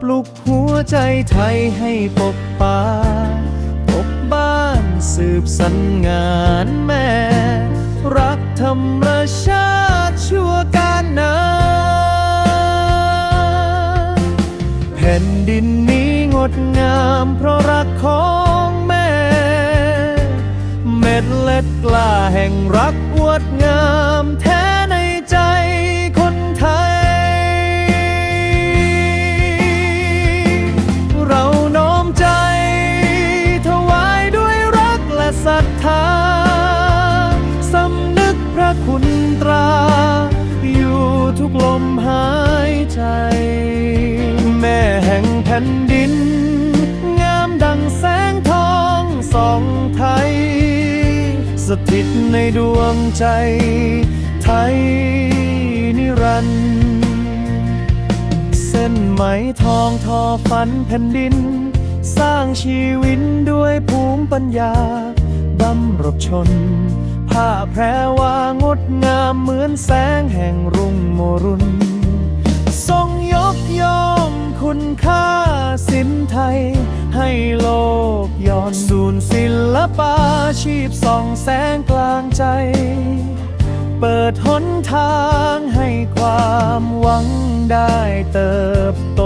ปลุกหัวใจไทยให้ปกป่าปกบ้านสืบสันงานแม่ รักธรรมชาติชั่วการนานแผ่นดินนี้งดงามเพราะรักของแม่ เม็ดเล็ดกล้าแห่งรักอวดงามแท นดิน งามดังแสงทองสองไทย สถิตในดวงใจ ไทยนิรันดร์เส้นไหมทองทอฝันแผ่นดิน สร้างชีวิตด้วยภูมิปัญญาบำรบชน ผ้าแพรวางดงามเหมือนแสงแห่งรุ่งโมรุนทรงยกย่องคุณค่า สินไทย ให้โลกย้อนสูนศิลปาชีพส่องแสงกลางใจ เปิดหนทางให้ความหวังได้เติบโต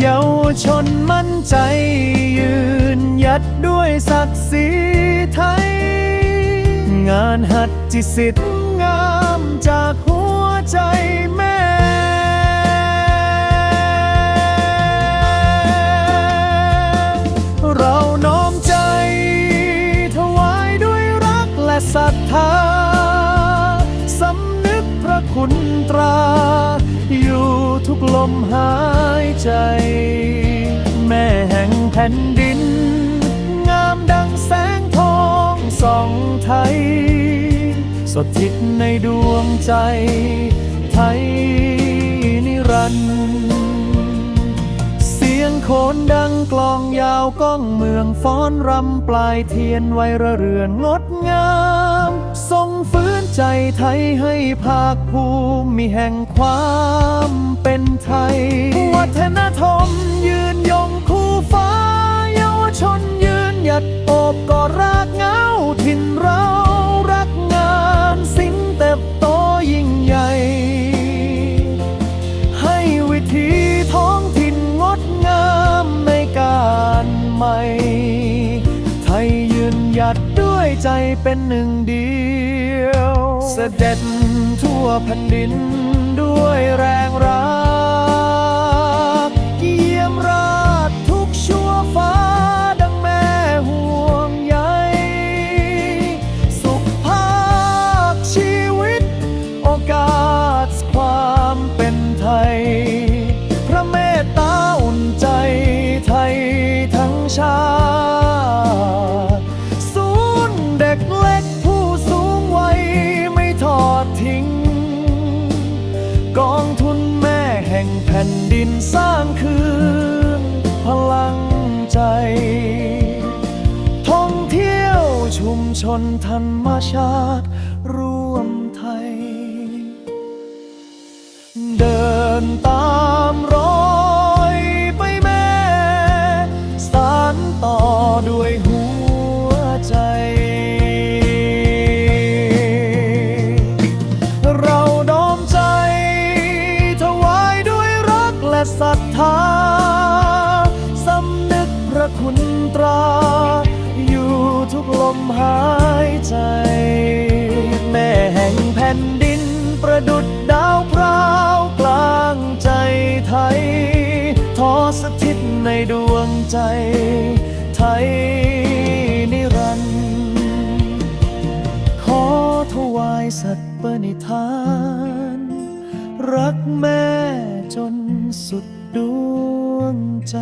เยาวชนมั่นใจยืนยัดด้วยศักดิ์ศรีไทย งานหัดจิตสิทธิ์งามจากหัวใจแม่ และศรัทธาสำนึกพระคุณตรา อยู่ทุกลมหายใจ แม่แห่งแผ่นดิน งามดังแสงทองส่องไทย สถิตในดวงใจ ไทยนิรันดร์ โขนดังกลองยาวก้องเมืองฟ้อนรำปลายเทียนไวระเรือนงดงาม ทรงฟื้นใจไทยให้ภาคภูมิมีแห่งความเป็นไทย วัฒนธรรมยืนยงคู่ฟ้า เยาวชนยืนหยัดโอบกอดรากเงาถิ่นรารัก ม ไทยยืนหยัดด้วยใจเป็นหนึ่งเดียว เสด็จทั่วแผ่นดินด้วยแรงรัก ชาติศูนย์เด็กเล็กผู้สูงวัยไม่ทอดทิ้ง กองทุนแม่แห่งแผ่นดินสร้างคืนพลังใจ ท่องเที่ยวชุมชนธรรมชาติร่วมไทย กลมหายใจ แม่แห่งแผ่นดินประดุดดาวพราวกลางใจไทย ทอสถิตในดวงใจ ไทยนิรันดร์ขอถวายสัตว์ปณิธาน รักแม่จนสุดดวงใจ